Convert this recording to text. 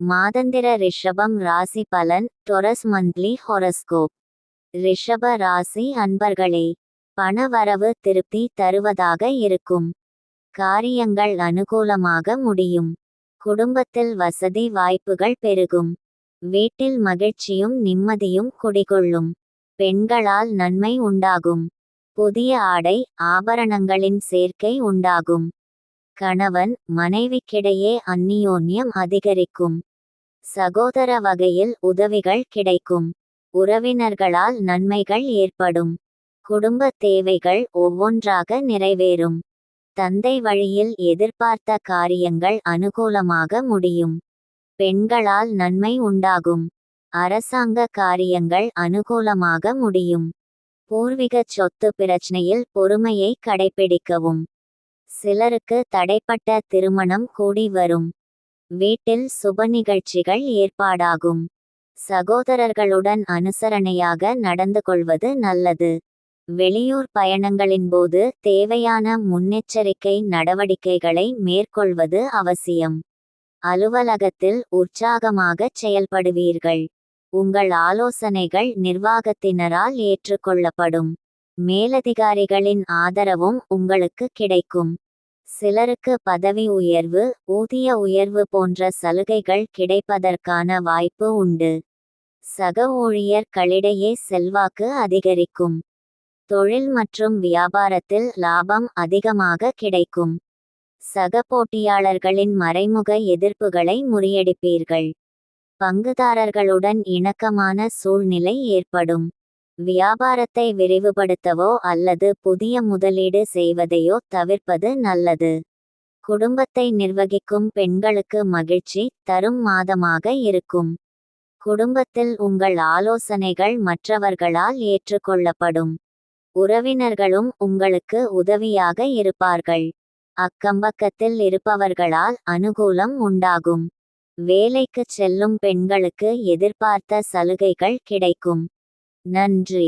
மாதந்திர ரிஷபம் ராசி பலன் டொரஸ் மந்த்லி ஹொரஸ்கோப். ரிஷப ராசி அன்பர்களே பணவரவு திருப்தி தருவதாக இருக்கும். காரியங்கள் அனுகூலமாக முடியும். குடும்பத்தில் வசதி வாய்ப்புகள் பெருகும். வீட்டில் மகிழ்ச்சியும் நிம்மதியும் குடிகொள்ளும். பெண்களால் நன்மை உண்டாகும். புதிய ஆடை ஆபரணங்களின் சேர்க்கை உண்டாகும். கணவன் மனைவிக்கிடையே அந்நியோன்யம் அதிகரிக்கும். சகோதர வகையில் உதவிகள் கிடைக்கும். உறவினர்களால் நன்மைகள் ஏற்படும். குடும்ப தேவைகள் ஒவ்வொன்றாக நிறைவேறும். தந்தை வழியில் எதிர்பார்த்த காரியங்கள் அனுகூலமாக முடியும். பெண்களால் நன்மை உண்டாகும். அரசாங்க காரியங்கள் அனுகூலமாக முடியும். பூர்வீக சொத்து பிரச்சனையில் பொறுமையை கடைபிடிக்கவும். சிலருக்கு தடைப்பட்ட திருமணம் கூடி வரும். வீட்டில் சுப நிகழ்ச்சிகள் ஏற்பாடாகும். சகோதரர்களுடன் அனுசரணையாக நடந்து கொள்வது நல்லது. வெளியூர் பயணங்களின் போது தேவையான முன்னெச்சரிக்கை நடவடிக்கைகளை மேற்கொள்வது அவசியம். அலுவலகத்தில் உற்சாகமாக செயல்படுவீர்கள். உங்கள் ஆலோசனைகள் நிர்வாகத்தினரால் ஏற்றுக்கொள்ளப்படும். மேலதிகாரிகளின் ஆதரவும் உங்களுக்கு கிடைக்கும். சிலருக்கு பதவி உயர்வு ஊதிய உயர்வு போன்ற சலுகைகள் கிடைப்பதற்கான வாய்ப்பு உண்டு. சக ஊழியர்களிடையே செல்வாக்கு அதிகரிக்கும். தொழில் மற்றும் வியாபாரத்தில் லாபம் அதிகமாக கிடைக்கும். சக போட்டியாளர்களின் மறைமுக எதிர்ப்புகளை முறியடிப்பீர்கள். பங்குதாரர்களுடன் இணக்கமான சூழ்நிலை ஏற்படும். வியாபாரத்தை விரிவுபடுத்தவோ அல்லது புதிய முதலீடு செய்வதையோ தவிர்ப்பது நல்லது. குடும்பத்தை நிர்வகிக்கும் பெண்களுக்கு மகிழ்ச்சி தரும் மாதமாக இருக்கும். குடும்பத்தில் உங்கள் ஆலோசனைகள் மற்றவர்களால் ஏற்றுக்கொள்ளப்படும். உறவினர்களும் உங்களுக்கு உதவியாக இருப்பார்கள். அக்கம்பக்கத்தில் இருப்பவர்களால் அனுகூலம் உண்டாகும். வேலைக்கு செல்லும் பெண்களுக்கு எதிர்பார்த்த சலுகைகள் கிடைக்கும். நன்றி